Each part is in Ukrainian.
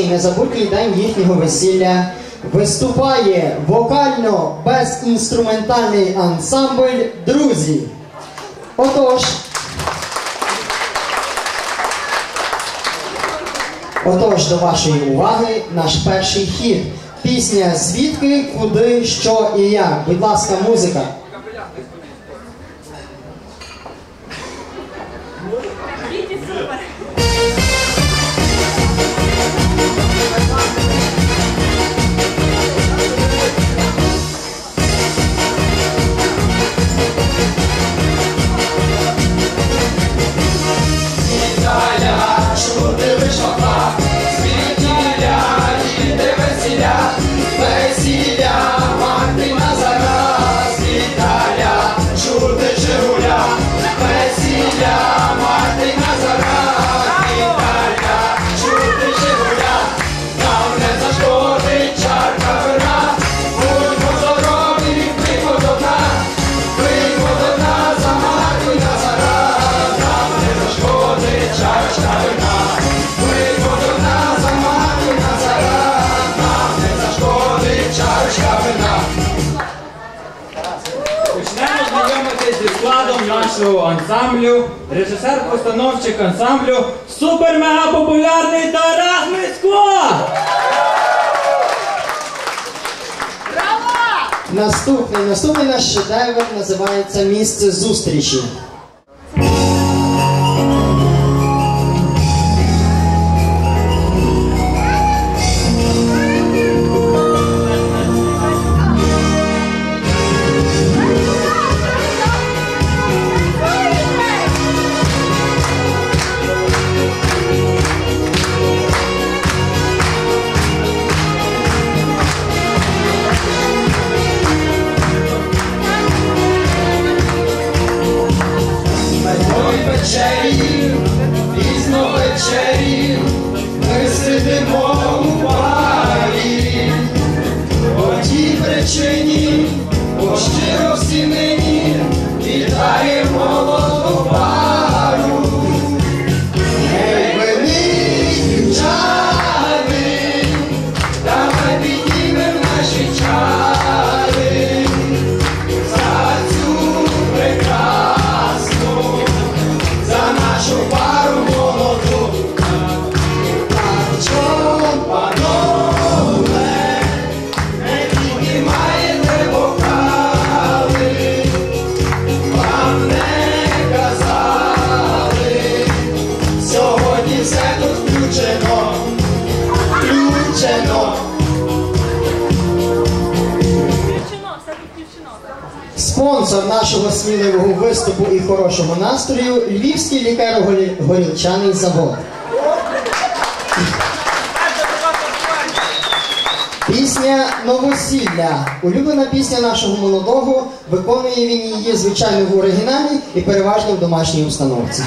прекрасний незабутній день їхнього весілля виступає вокально-безінструментальний ансамбль Друзі. Отож. Отож, до вашої уваги наш перший хід. Пісня Звідки, куди, що і як. Будь ласка, музика. Нашого ансамблю. Режисер-постановчик ансамблю супер-мега популярний Тарас Мисько! Наступний, наступний наш шедевр називається Місце зустрічі. Виступу і хорошого настрою Львівський лікаро-горілчаний завод. Пісня Новосілля. Улюблена пісня нашого молодого. Виконує він її звичайно в оригіналі і переважно в домашній установці.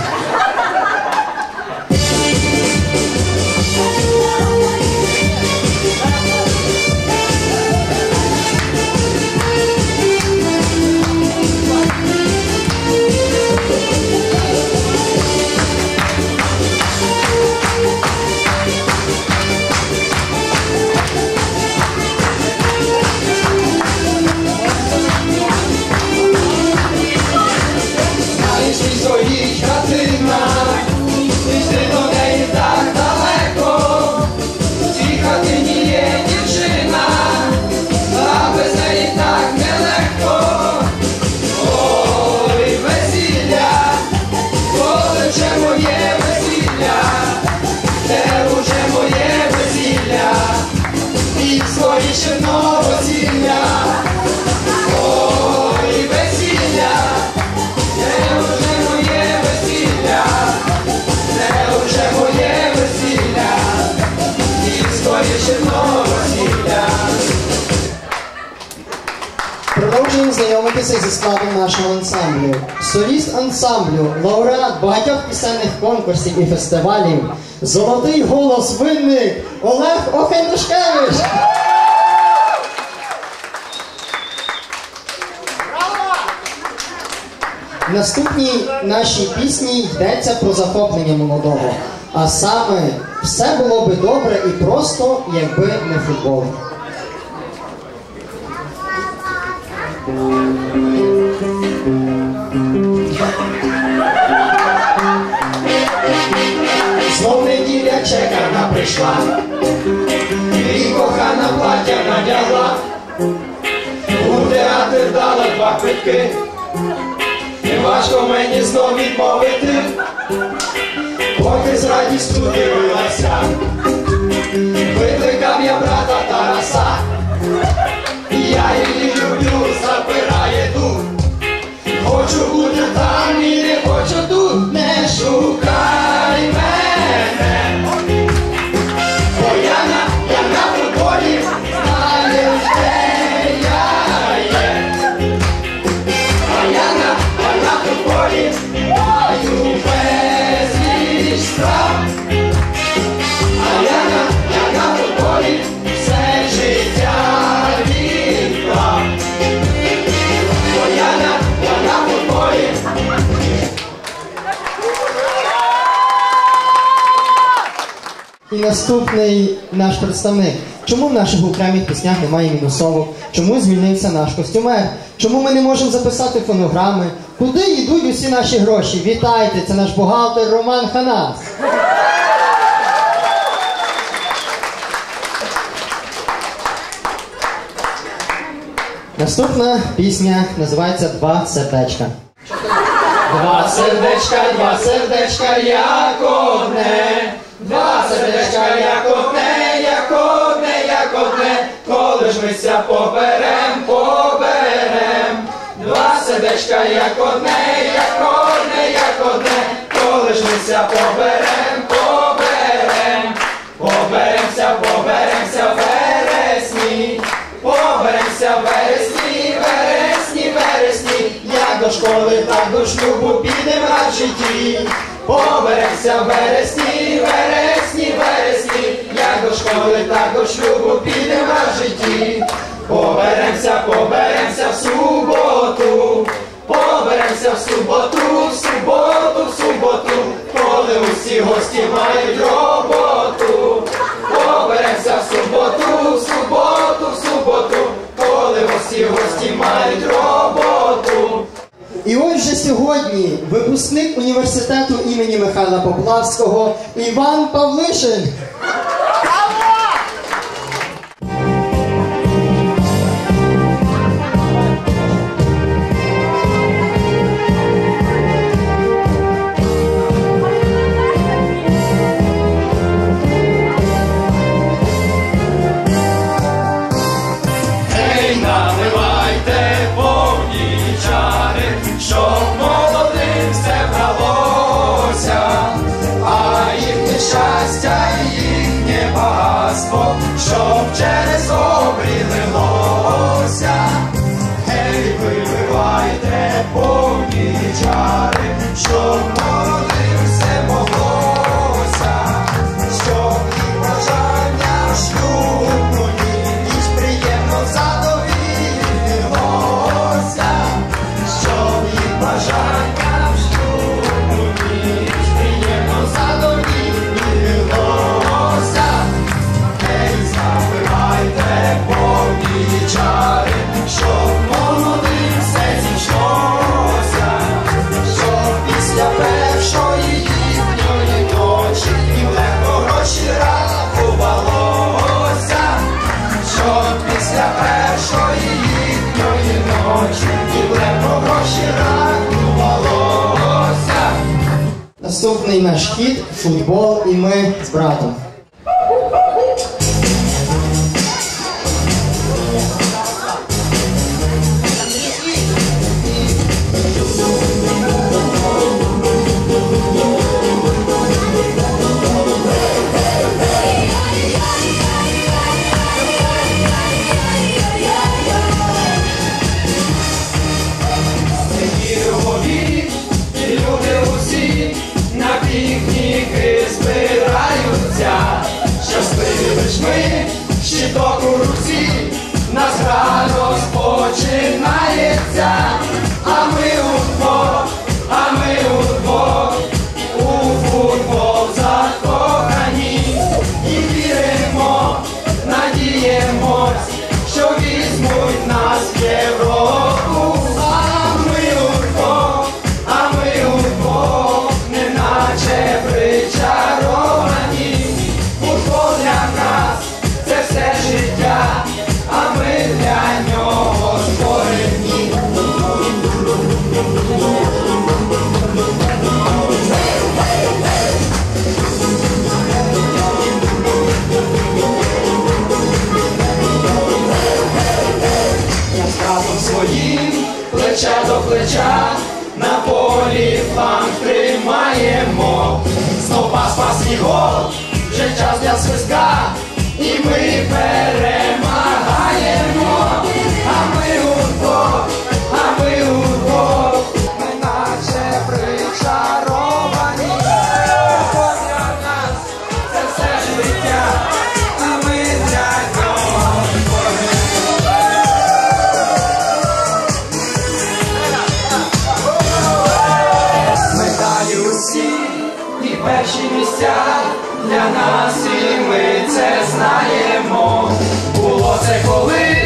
Стоїть хатина, йти до неї так далеко, в хатині є дівчина, а без неї так нелегко. Ой, весілля, коли вже моє весілля, де уже моє весілля, і скоріше. Знайомитися зі складом нашого ансамблю. Соліст ансамблю, лауреат багатьох пісенних конкурсів і фестивалів, золотий голос винник Олег Охендушкевич. Наступній нашій пісні йдеться про захоплення молодого. А саме, все було би добре і просто, якби не футбол. Знов неділя чекана прийшла, і кохана плаття надягла, у театр дала два квитки, і важко мені знов відмовити, поки з радістю дивилася, І наступний наш представник. Чому в наших окремих піснях немає мінусовок? Чому звільнився наш костюмер? Чому ми не можемо записати фонограми? Куди йдуть усі наші гроші? Вітайте! Це наш бухгалтер Роман Ханас. Наступна пісня називається Два сердечка. Два сердечка, два сердечка, як одне, два сердечка, як одне, як одне, як одне, коли ж мися поберем, поберем. Два сердечка, як одне, як одне, як одне, коли ж мися поберем, поберем. Поберемся, поберемся в вересні, поберемся в вересні, вересні, вересні, як до школи, так до шлюбу підемо в житті. Поберемся в вересні, вересні, вересні, як до школи, так до шлюбу підемо в житті. Поберемся, поберемся університету імені Михайла Поплавського Іван Павлишин. Наш хід футбол і ми з братом. перші місця для нас, і ми це знаємо. Було це коли.